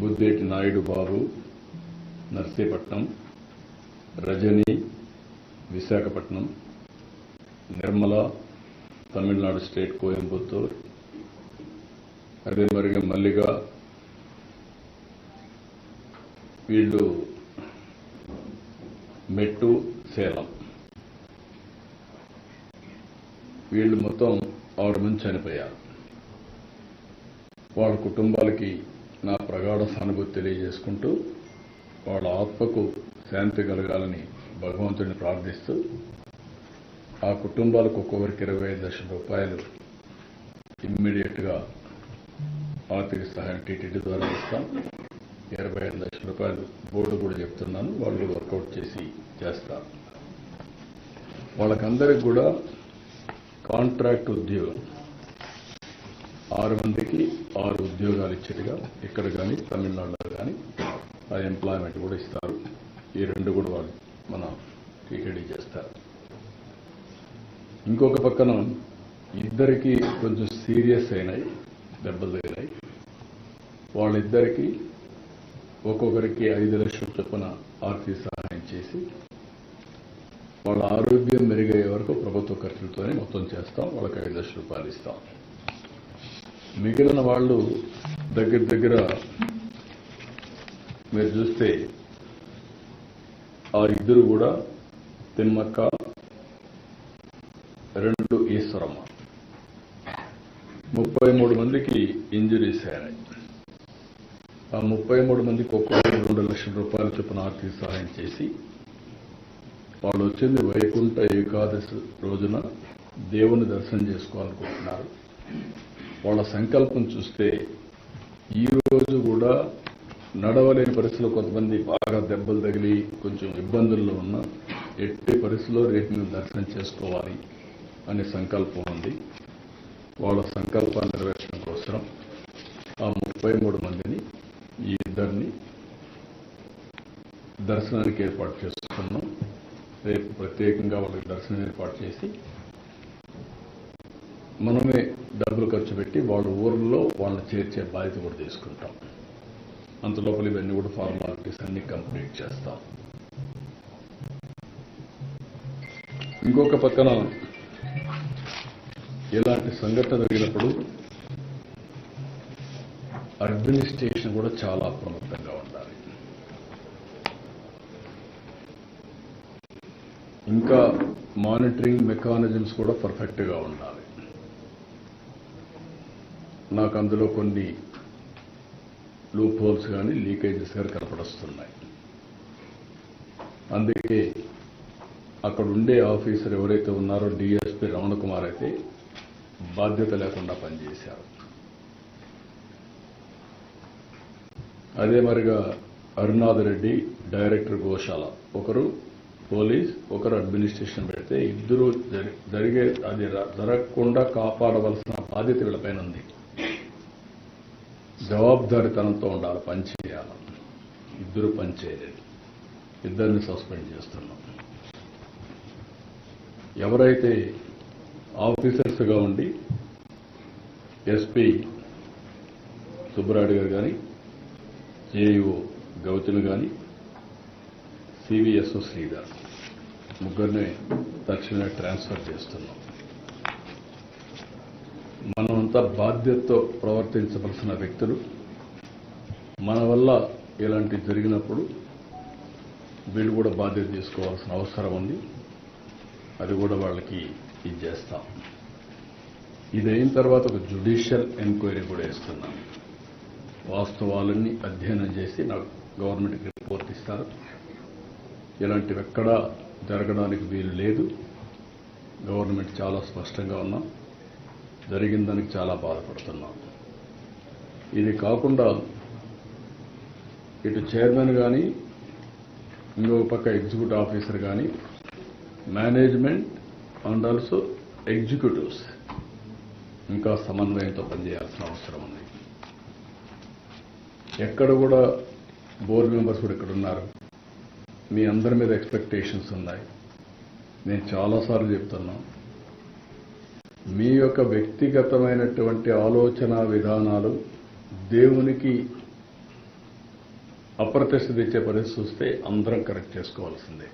Buddeti Naidu Babu Narsipatnam Rajani Visakhapatnam Nirmala Tamil Nadu state Coimbatore అదే మరిగా మల్లిగా వీళ్ళు మెట్టు సేలం. వీళ్ళు మొత్తం ఆరు మంది చనిపోయారు. వాళ్ళ కుటుంబాలకి నా ప్రగాఢ సానుభూతి తెలియజేసుకుంటూ వాళ్ళ ఆత్మకు శాంతి కలగాలని భగవంతుడిని ప్రార్థిస్తూ ఆ కుటుంబాలకు ఒక్కొక్కరికి ఇరవై ఐదు లక్షల రూపాయలు ఇమ్మీడియట్గా ఆర్థిక సహాయం టీటీడీ ద్వారా ఇస్తాం. ఇరవై ఐదు లక్షల రూపాయలు బోర్డు కూడా చెప్తున్నాను. వాళ్ళు వర్కౌట్ చేసి చేస్తారు వాళ్ళకందరికి కూడా కాంట్రాక్ట్ ఉద్యోగం. ఆరు మందికి ఆరు ఉద్యోగాలు ఇచ్చేట్టుగా ఇక్కడ కానీ తమిళనాడులో కానీ ఆ ఎంప్లాయ్మెంట్ కూడా ఇస్తారు. ఈ రెండు కూడా వాళ్ళు మన టీటీడీ చేస్తారు. ఇంకొక పక్కన ఇద్దరికి కొంచెం సీరియస్ అయినాయి దెబ్బలు తగినాయి. వాళ్ళిద్దరికీ ఒక్కొక్కరికి ఐదు లక్షల చొప్పున ఆర్థిక సహాయం చేసి వాళ్ళ ఆరోగ్యం మెరుగయ్యే వరకు ప్రభుత్వ ఖర్చులతోనే మొత్తం చేస్తాం వాళ్ళకి ఐదు లక్షల రూపాయలు ఇస్తాం. మిగిలిన వాళ్ళు దగ్గర దగ్గర మీరు చూస్తే ఆ ఇద్దరు కూడా తిమ్మక్క రెండు ఈశ్వరమ్మ. ముప్పై మూడు మందికి ఇంజరీస్ అయినాయి. ఆ ముప్పై మూడు మందికి ఒక్కొక్క రెండు లక్షల రూపాయల చొప్పున ఆర్థిక సహాయం చేసి వాళ్ళు వచ్చింది వైకుంఠ ఏకాదశి రోజున దేవుని దర్శనం చేసుకోవాలనుకుంటున్నారు. వాళ్ళ సంకల్పం చూస్తే ఈరోజు కూడా నడవలేని పరిస్థితుల్లో కొంతమంది బాగా దెబ్బలు తగిలి కొంచెం ఇబ్బందుల్లో ఉన్న ఎట్టి పరిస్థితుల్లో రేపు మేము దర్శనం చేసుకోవాలి అనే సంకల్పం ఉంది. వాళ్ళ సంకల్పాన్ని నెరవేర్చడం కోసం ఆ ముప్పై మూడు మందిని ఈ ఇద్దరిని దర్శనానికి ఏర్పాటు చేసుకున్నాం. రేపు ప్రత్యేకంగా వాళ్ళకి దర్శనం ఏర్పాటు చేసి మనమే డబ్బులు ఖర్చు పెట్టి వాళ్ళ ఊర్లో వాళ్ళని చేర్చే బాధ్యత కూడా తీసుకుంటాం. అంత లోపల ఇవన్నీ కూడా ఫార్మాలిటీస్ అన్ని కంప్లీట్ చేస్తాం. ఇంకొక పక్కన ఇలాంటి సంఘటన జరిగినప్పుడు అడ్మినిస్ట్రేషన్ కూడా చాలా అప్రమత్తంగా ఉండాలి. ఇంకా మానిటరింగ్ మెకానిజమ్స్ కూడా పర్ఫెక్ట్గా ఉండాలి. నాకు అందులో కొన్ని లూప్ హోల్స్ కానీ లీకేజెస్ కానీ కనపడొస్తున్నాయి. అందుకే అక్కడ ఉండే ఆఫీసర్ ఎవరైతే ఉన్నారో డిఎస్పి రమణ కుమార్ అయితే బాధ్యత లేకుండా పనిచేశారు. అదే మరిగా అరుణాథ్ రెడ్డి డైరెక్టర్ గోశాల. ఒకరు పోలీస్ ఒకరు అడ్మినిస్ట్రేషన్ పెడితే ఇద్దరు జరిగే అది జరగకుండా కాపాడవలసిన బాధ్యత వీళ్ళపైన ఉంది. జవాబుదారితనంతో ఉండాలి. పని చేయాలి. ఇద్దరు పని చేయలేదు. ఇద్దరిని సస్పెండ్ చేస్తున్నాం. ఎవరైతే ఆఫీసర్స్గా ఉండి ఎస్పీ సుబ్బరాయుడు గారు కానీ జేఈఓ గౌతమి కానీ సివిఎస్ఓ శ్రీధర్ ముగ్గురిని తక్షణమే ట్రాన్స్ఫర్ చేస్తున్నాం. మనమంతా బాధ్యతతో ప్రవర్తించవలసిన వ్యక్తులు. మన వల్ల ఇలాంటివి జరిగినప్పుడు వీళ్ళు కూడా బాధ్యత తీసుకోవాల్సిన అవసరం ఉంది. అది కూడా వాళ్ళకి ఇది చేస్తాం. ఇది అయిన తర్వాత ఒక జుడిషియల్ ఎంక్వైరీ కూడా వేస్తున్నాం. వాస్తవాలన్నీ అధ్యయనం చేసి నాకు గవర్నమెంట్కి రిపోర్ట్ ఇస్తారు. ఇలాంటివి ఎక్కడా జరగడానికి వీలు లేదు. గవర్నమెంట్ చాలా స్పష్టంగా ఉన్నాం. జరిగిన దానికి చాలా బాధపడుతున్నాం. ఇది కాకుండా ఇటు చైర్మన్ కానీ ఇంకొక పక్క ఎగ్జిక్యూటివ్ ఆఫీసర్ కానీ మేనేజ్మెంట్ అండ్ ఆల్సో ఎగ్జిక్యూటివ్స్ ఇంకా సమన్వయంతో పనిచేయాల్సిన అవసరం ఉంది. ఎక్కడ కూడా బోర్డు మెంబర్స్ కూడా ఇక్కడ ఉన్నారు. మీ అందరి మీద ఎక్స్పెక్టేషన్స్ ఉన్నాయి. నేను చాలాసార్లు చెప్తున్నాను. మీ యొక్క వ్యక్తిగతమైనటువంటి ఆలోచన విధానాలు దేవునికి అప్రతిష్ట తెచ్చే పరిస్థితి చూస్తే అందరం కరెక్ట్ చేసుకోవాల్సిందే.